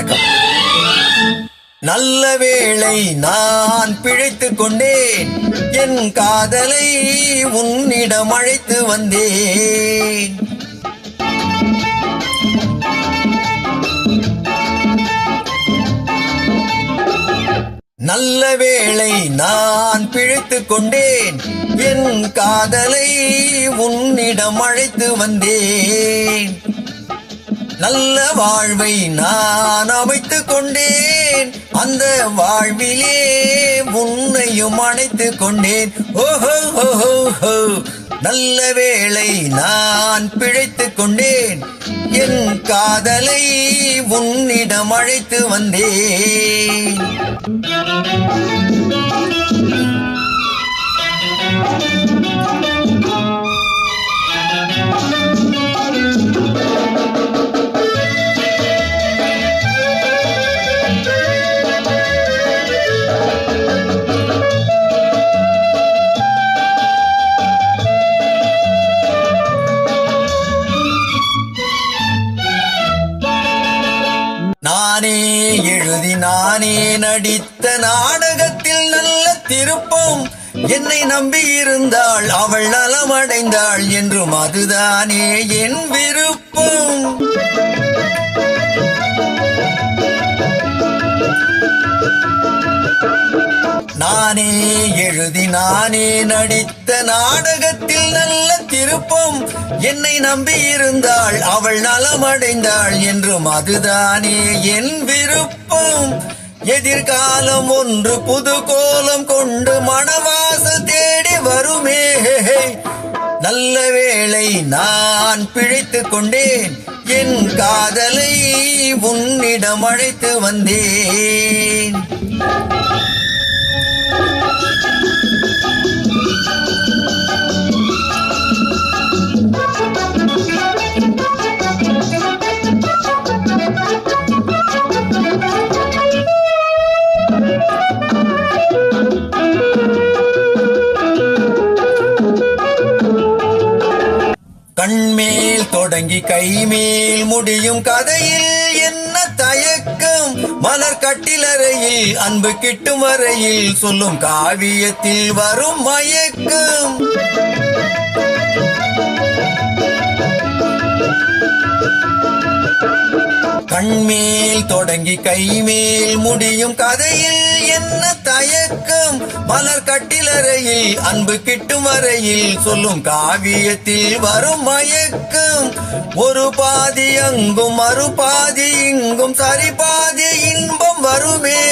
வணக்கம். நல்ல வேளை நான் பிழைத்து கொண்டேன். என் காதலை உன்னிடம் அழைத்து வந்தேன். நல்ல வேளை நான் பிழைத்து கொண்டேன். என் காதலை உன்னிடம் அழைத்து வந்தேன். நல்ல வாழ்வை நான் அமைத்துக் கொண்டேன். அந்த வாழ்விலே உன்னையும் அணைத்துக் கொண்டேன். ஓஹோ ஓஹோ ஹோ. நல்ல வேளை நான் பிழைத்துக் கொண்டேன். என் காதலை உன்னிடம் அழைத்து வந்தேன். நானே எழுதி நானே நடித்த நாடகத்தில் நல்ல திருப்பம். என்னை நம்பி இருந்தாள் அவள் நலமடைந்தாள் என்றும் அதுதானே என் விருப்பம். நானே எழுதி நானே நடித்த நாடகத்தில் நல்ல திருப்பம். என்னை நம்பி இருந்தாள் அவள் நலமடைந்தாள் என்றும் அதுதானே என் விருப்பம். எதிர்காலம் ஒன்று புது கோலம் கொண்டு மணவாசல் தேடி வருமே. நல்ல வேளை நான் பிழைத்து கொண்டேன் என் காதலை உன்னிடம் அழைத்து வந்தேன். கண்மேல் தொடங்கி கைமேல் முடியும் கதையில் என்ன தயக்கம்? மலர் கட்டிலறையில் அன்பு கிட்டும் வரையில் சொல்லும் காவியத்தில் வரும் மயக்கம். தொடங்கி கைமேல் முடியும் கதையில் என்ன தயக்கம்? மலர் கட்டிலறையில் அன்பு கிட்டும் வரையில் சொல்லும் காவியத்தில் வரும் மயக்கம். ஒரு பாதி அங்கும் மறு பாதி இங்கும் சரி பாதி இன்பம் வருமே.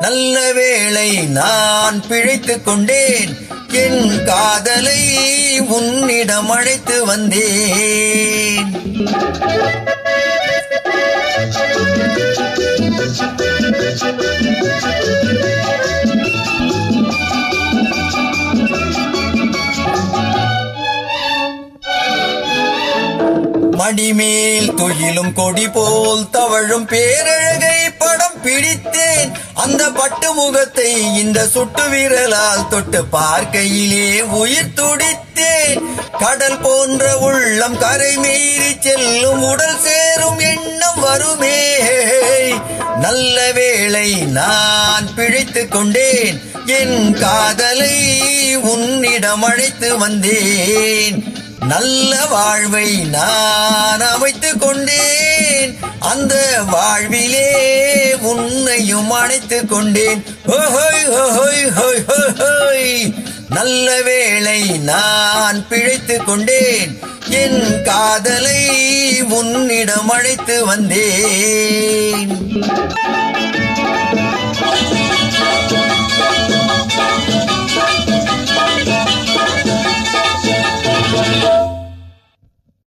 நல்ல வேளை நான் பிழைத்து கொண்டேன். என் காதலை உன்னிடம் அழைத்து வந்தேன். மடிமேல் துயிலும் கொடி போல் தவழும் பேரழகை படம் பிடித்தேன். அந்த பட்டு முகத்தை இந்த சுட்டு விரலால் தொட்டு பார்க்கையிலே உயிர் துடித்தேன். கடல் போன்ற உள்ளம் கரை மீறி செல்லும் உடல் சேரும் எண்ணம் வருமே. நல்ல வேளை நான் பிழைத்து கொண்டேன். என் காதலை உன்னிடம் அழைத்து வந்தேன். நல்ல வாழ்வை நான் அமைத்துக் கொண்டேன். அந்த வாழ்விலே உன்னையும் அணைத்துக் கொண்டேன். ஓஹோய் ஹோய் ஹோய் ஹோய் நல்ல வேளை நான் பிழைத்துக் கொண்டேன். என் காதலை உன்னிடம் அழைத்து வந்தேன்.